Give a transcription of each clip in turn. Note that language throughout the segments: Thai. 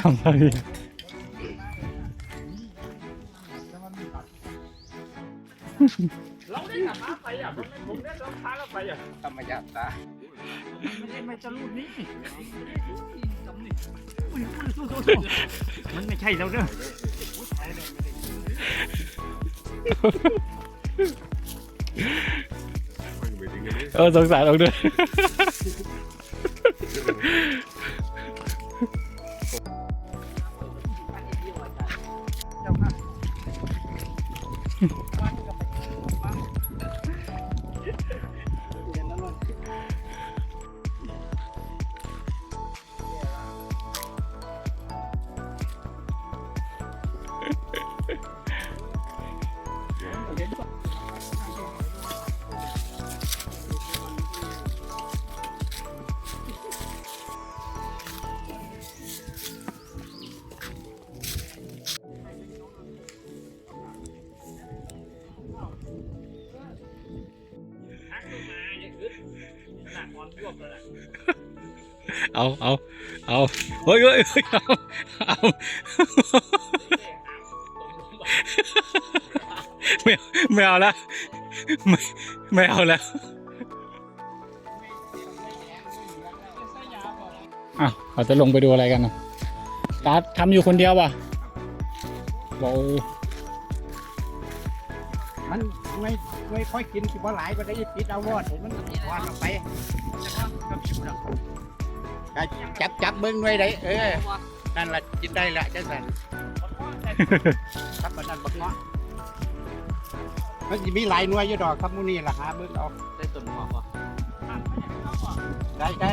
ทำอะไรเราได้กลับมาไปอะผมผมได้รองเท้าแล้วไปอะธรรมยาตาไม่ได้ไม่จะรูดนี่มันไม่ใช่แล้วเด้อเออสงสารเราด้วย อนยวบเลยนะเอาเอาเอาเฮ้ยเฮ้ยเอาเอาไม่ไม่เอาแล้วไม่ไม่เอาแล้วอะเขาจะลงไปดูอะไรกันนะตาทำอยู่คนเดียวป่ะบอก มันไม่ไม่ค่อยกินสิบ่หลายบ่ได้ปิดเอาวอดให้มันวอดออกไปก็จับจับเบิ่งหน่วยได้เออนั่นล่ะกินได้ละจังซั่นครับอันนั้นบักเงาะมันสิมีหลายหน่วยอยู่ดอกครับมื้อนี้ล่ะหาเบิ่งเอาได้ต้นหมอกวะได้ได้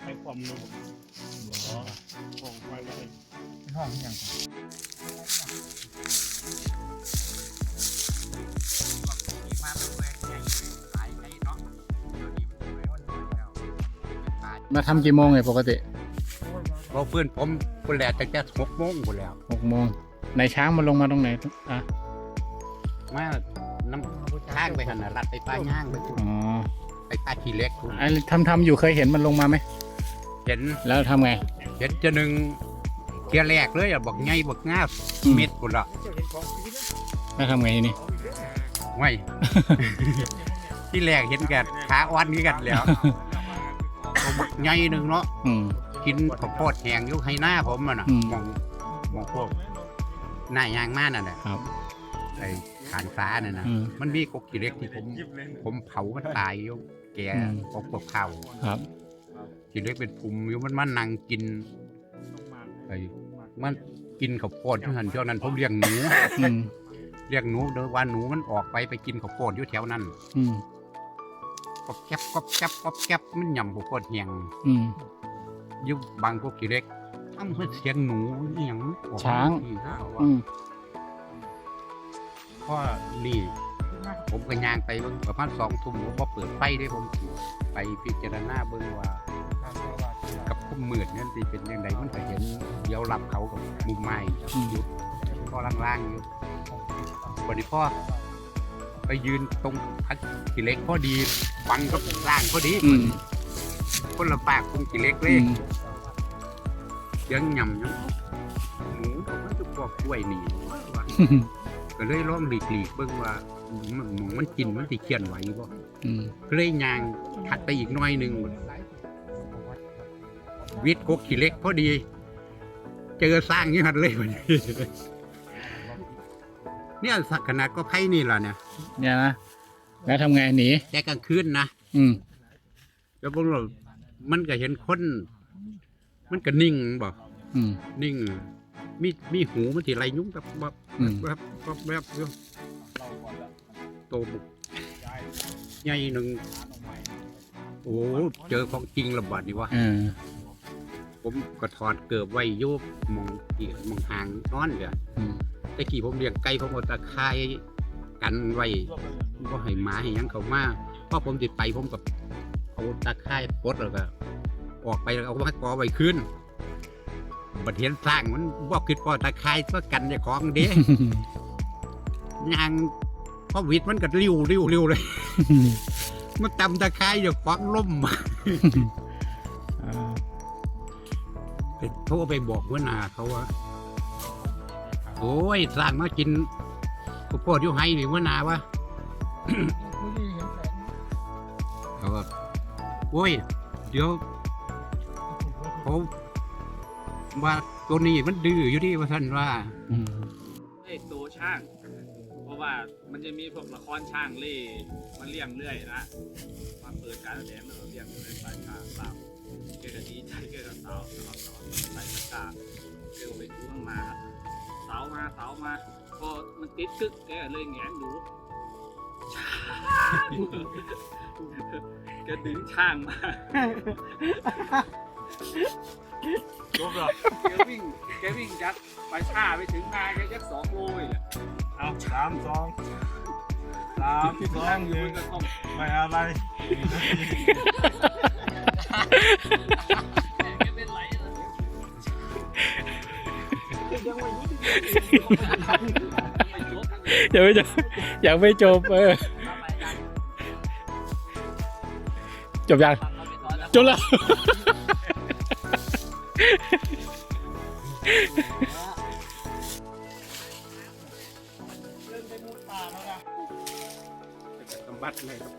รถไฟความเร็วของไฟเลยห้องยังมาเป็นเว้ยใหญ่หลายไงเนาะเดี๋ยวนี้มันเป็นวันนี้แล้วตายมาทำกี่โมงไงปกติพอเพื่อนผมคนแหละตั้งแต่หกโมงคนแล้วหกโมงในช้างมันลงมาตรงไหนอะมาน้ำข้างไปหันน่ะรัดไปป้าย่างไปพุ่นอ๋อไปป้าขี้เล็กพุ่นไอ้ทำทำอยู่เคยเห็นมันลงมาไหม เห็นแล้วทำไง เห็นจะหนึ่งเทียแรกเลยอะบอกไงบอกงาบอืม เม็ดพุ่นละแล้วทำไงทีนี้ไว้ที่แรกเห็นแกขาอ่อนนี่กันแล้วเอาบักไงหนึ่งเนาะอืม กินข้าวโพดแห้งอยุให้หน้าผมอะนะอืมมองมองพวกหน้ายางมากน่ะนะครับ ไอ้ขานฟ้าน่ะนะอืม มันมีกกขี้เล็กที่ผม ผมเผามันตายอยู่แกอืม กกกับข้าวครับ ขี้เล็กเป็นภูมิอยู่มันมันนั่งกิน ไอ้มัน กินข้าวโพดอยู่หันเท่านั้นผมเลี้ยงหนูอืมเลี้ยงหนูเดี๋ยววันหนูมันออกไปไปกินข้าวโพดอยู่แถวนั้นอืมก็แก็บก็แก็บก็แก็บมันยำข้าวโพดแห้งอืม อยู่บางพวกขี้เล็กอ้ำเพื่อเสียงหนูอหย่างออกช้างที่ห้าวะอืมเพราะนี่ ผมก็ย่างไปเบิ่งประมาณสองทุ่มผมก็เปิดไฟได้ผมไปพิจารณาเบิ่งว่ากับพุ่ มมืดนั่นสิเป็นยังไงมันก็เห็นเดี๋ยวหลับเขากับมุมไม้อืมอยู่ก็ล่างๆอยู่วันนี้พ่อไปยืนตรงพักกี่เล็กพอดีฟังกับล่างพอดีอืมคนละปากคงกี่เล็กเลอืยมเสียังยำยังหนูบอกว่าจะพวกกล้วยหนีว่าก็เลยลองหลีกหลีกๆเบิ่งว่ามันหนูมันกินมันสิเขียนไหวบ่อืมก็เลยยางถัดไปอีกหน้อยหนึ่ง วิทย์กกขี้เล็กพอดี เจอสร้างอยี่หันเลยวันนี้เนี่ยสักขนาดก็ไพ่นี่แหละเนี่ย เนี่ยนะ แล้วทำไงหนี แต่กลางคืนนะ อืม แล้วพวกเรามันก็เห็นคน มันก็นิ่งบอกอืม นิ่ง มีมีหูมันที่ไรยุ่งกับแบบอืม แบบแบบแบบอยู่โตบุกใหญ่หนึ่งโอ้เจอของจริงระบาดนี่วะ เออ ผมก็ถอดเกือบไว้อยุบมองเกียมองหางนอนเดี๋ยวอืมแตะกี้ผมเลี้ยงไก่ผมเอาตะไคร้กันไว้ก็ให้หมาให้หยังเขามาเพราะผมติดไปผมกับเอาตะไคร้ปลดแล้วก็ ออกไปแล้วเอามากอไว้ขึ้นบัดเห็นสร้างมันบอกคิดพอตะไคร้เพื่อกันเจ้าของเด้ ยางพอวิดมันก็ริ้วริ้วริ้วเลย มันตำตะไคร้เจ้าของล่มอ่า ไปโทรไปบอกหัวหน้าเขาว่า โอ้ยสร้างมากินข้าวโพดอยู่ให้หรือหัวหน้าวะ เขาก็โอ้ย เดี๋ยวเขาว่าตัวนี้มันดื้ออยู่ดิว่าท่านว่า อืมไอ้ตัวช่าง เพราะว่ามันจะมีพวกละครช่างเล่มันเลี้ยงเรื่อยนะมาเปิดการแสดงแล้วก็เลี้ยงเรื่อยไปช่างสาว เกยก็ดีใจเกยก็สาวสาวสาวใส่ตะกร้าเกยก็ไปดูข้างมาสาวมาสาวมาพอมันติดกึกแกก็เลยแงนดูช่างแกดึงช่างมาจบหรอแกวิ่งแกวิ่งยัดไปช่าไปถึงนาแกยัดสองโลเลยเอาสามสองสามสองหนึ่งไม่อะไร ย่าไปจบยากไปจบเออจบยังจบแล้วบัติเลยครับ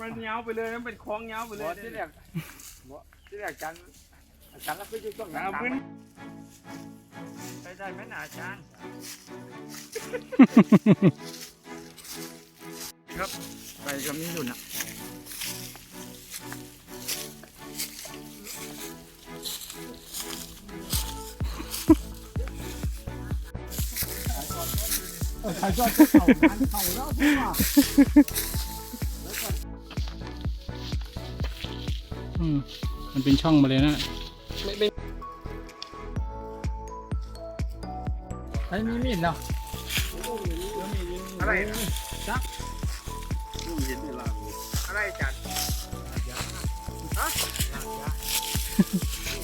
มันเงาไปเลยมันเป็นคล้องเงาไปเลยที่เรียกที่เรียกจันอาจารย์แล้วก็อยู่ช่วงเอาขึ้นไปได้ไหมนะอาจารย์ครับไปก็มีอยู่นะ อืมมันเป็นช่องมาเลยนะไอ้มีมีดเนาะอะไรนะจักลูกเห็นเวลาอะไรจัด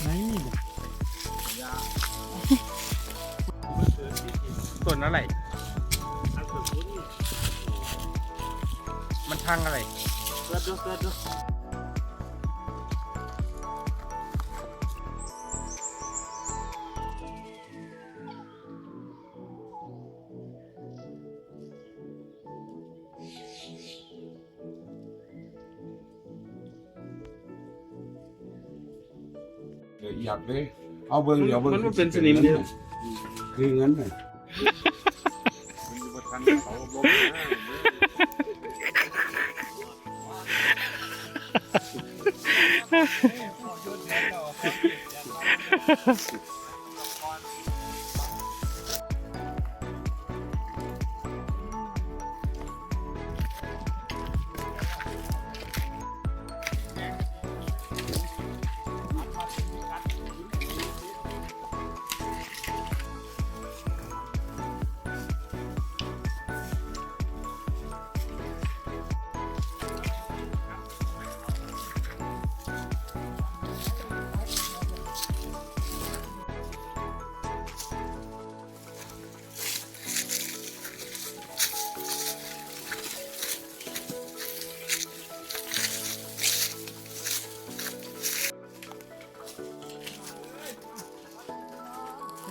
ไม่มีดส่วนอะไร มันทางอะไรเกิดดูเกิดดูอยากเลยเอาเบิ้งเดี๋ยวเบิ้งมันเป็นสนิมเดียว คือเงินเล ยส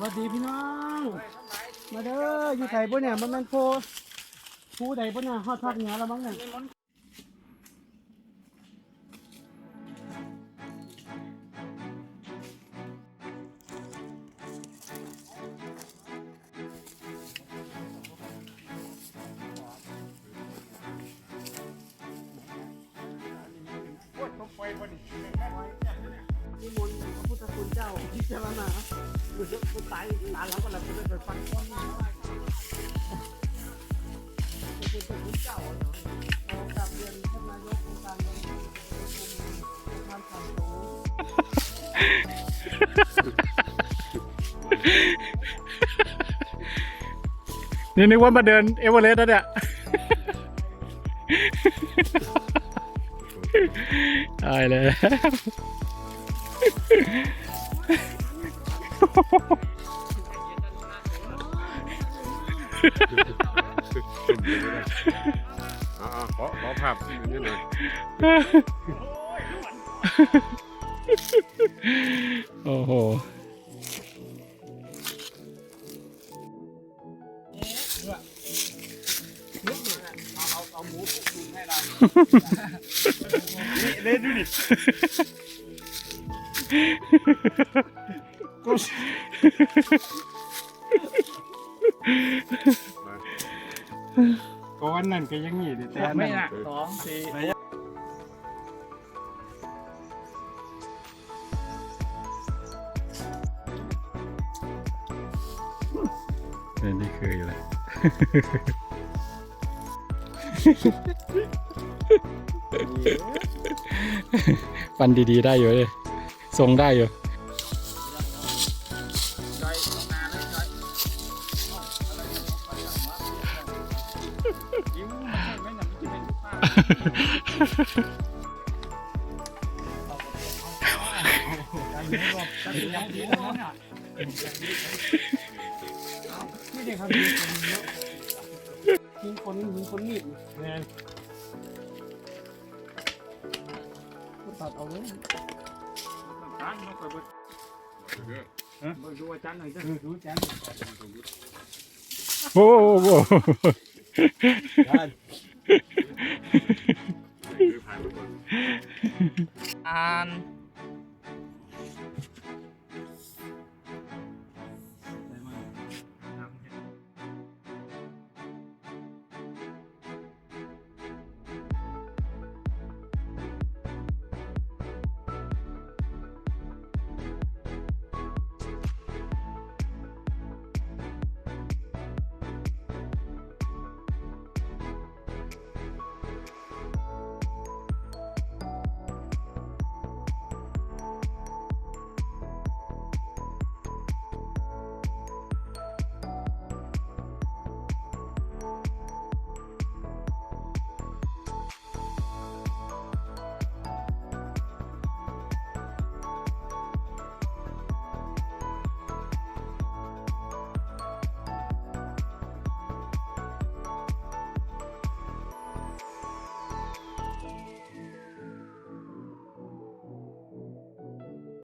วัสดีพี่น้อง มาเด้ออยู่ไทยบ่เนี่ยมันแมันโพผู้ใดบ่เนี่ยฮอดภาคเหนือแล้วมั้งเนี่ยโอ้ยต้องไปวันนี้ นิมนต์พระพุทธคุณเจ้าที่เจรณา หรือจะตายตาแล้วก็แล้วจะไปฟังก้อนเป็นคนเก่าเนาะกับเรียนท่านนายกองค์การบริหารส่วนตำบลท่านสันโตนี่นึกว่ามาเดินเอเวอเรสต์แล้วเนี่ย ตายเล ยอ่าขอขอภาพนิดหน่อยโอ้โห เล่นดูดิ ก็วันนั้นก็ยังงี้แต่ไม่หนักสองสี่นี่เคยอยู่แล้วฟันดีๆได้อยู่เลยทรงได้อยู่ ไม่ได้ครับยิงคนยิงคนยิงคนมีดแม่นตัดเอาเลยจานลงไปบนบนดูอาจารย์หน่อยจ้ะรู้จักโอ้โห อ่าน